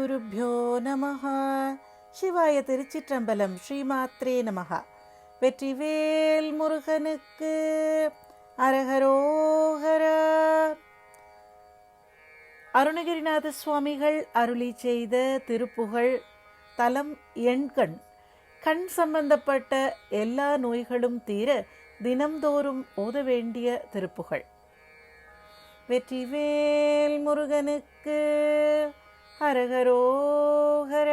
நமஹ சிவாய திருச்சிற்றம்பலம் ஸ்ரீமாத்ரே நமஹ வெற்றிவேல் முருகனுக்கு அரகரோகரா அருணகிரிநாத சுவாமிகள் அருளி செய்த திருப்புகழ் தலம் எண்கண். கண் சம்பந்தப்பட்ட எல்லா நோய்களும் தீர தினம்தோறும் ஓத வேண்டிய திருப்புகழ். வெற்றிவேல் முருகனுக்கு ஹரஹரோஹர.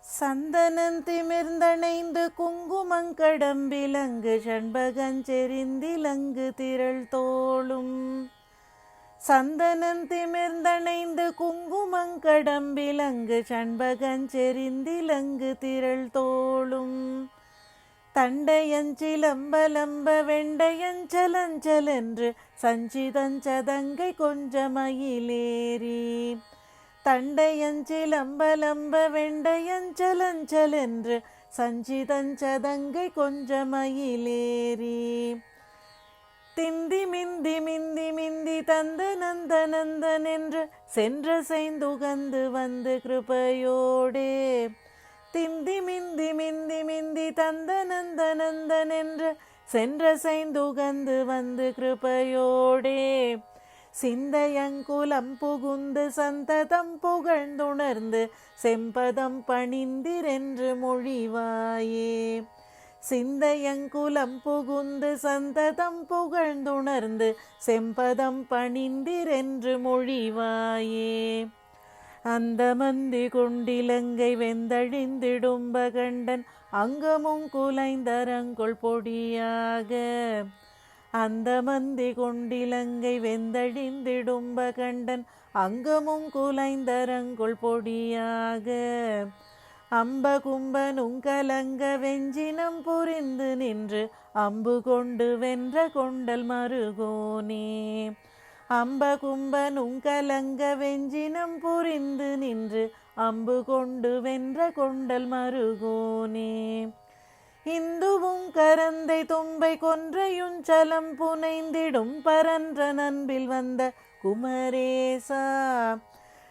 சந்தனம் திமிர்ந்தணைந்து குங்குமங்கடம்பிலங்கு சண்பகஞ்செறிந்திலங்கு திரள் தோளும். சந்தனம் திமிர்ந்தணைந்து குங்குமங்கடம்பிலங்கு சண்பகஞ்செறிந்திலங்கு திரள் தோளும். தண்டையஞ்சிலம்பலம்ப வெண்டையஞ்சலஞ்சலென்று சஞ்சிதஞ்சதங்கை கொஞ்சமயிலேறி. தண்டையஞ்சிலம்பலம்ப வெண்டையஞ்சலஞ்சலென்று சஞ்சிதஞ்சதங்கை கொஞ்சமயிலேறி. திந்தி மிந்தி மிந்தி மிந்தி தந்த நந்த நந்தன் என்று சென்ற செய்துகந்து வந்து கிருபையோடே. திந்தி மிந்தி மிந்தி மிந்தி தந்த நந்த நந்தன் என்று சென்ற செய்துகந்து வந்து கிருபையோடே. சிந்தையங்குலம் புகுந்து சந்ததம் புகழ்ந்துணர்ந்து செம்பதம் பணிந்திரென்று மொழிவாயே. சிந்தையங்குலம் புகுந்து சந்ததம் புகழ்ந்துணர்ந்து செம்பதம் பணிந்திரென்று மொழிவாயே. அந்த மந்தி கொண்டிலங்கை வெந்தழிந்திடும்ப கண்டன் அங்கமும் குலைந்தரங்கொள் பொடியாக. அந்த மந்தி கொண்டிலங்கை வெந்தழிந்திடும்ப கண்டன் அங்கமும் குலைந்தரங்கொள் பொடியாக. அம்ப கும்பனும் கலங்க வெஞ்சினம் புரிந்து நின்று அம்பு கொண்டு வென்ற கொண்டல் மருகோனே. அம்ப கும்பனும் கலங்க வெஞ்சினம் புரிந்து நின்று அம்பு கொண்டு வென்ற கொண்டல் மருகோனே. இந்துவும் கரந்தை தும்பை கொன்றையுஞ்சலம் புனைந்திடும் பரன்ற நண்பில் வந்த குமரேசா.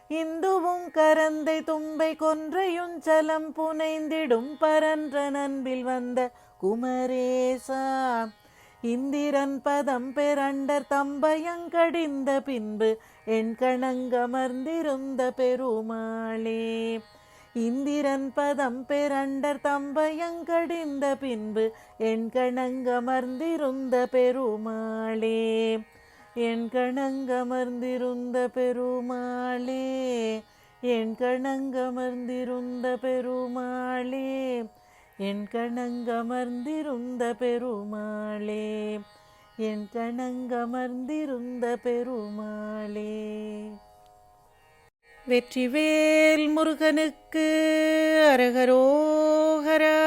இந்துவும் கரந்தை தும்பை கொன்றையுஞ்சலம் புனைந்திடும் பரன்ற நண்பில் வந்த குமரேசா. இந்திரன் பதம் பெரண்டர் தம்பயங்கடிந்த பின்பு என் கணங்கமர்ந்திருந்த பெருமாளே. இந்திரன் பதம் பெரண்டர் தம்பயங்கடிந்த பின்பு என் கணங்கமர்ந்திருந்த பெருமாளே. என் கணங்கமர்ந்திருந்த பெருமாளே. என் கணங்கமர்ந்திருந்த பெருமாளே. என் கணங்கமர்ந்திருந்த பெருமாளே என் கணங்கமர்ந்திருந்த பெருமாளே. வெற்றிவேல் முருகனுக்கு அரகரோகரா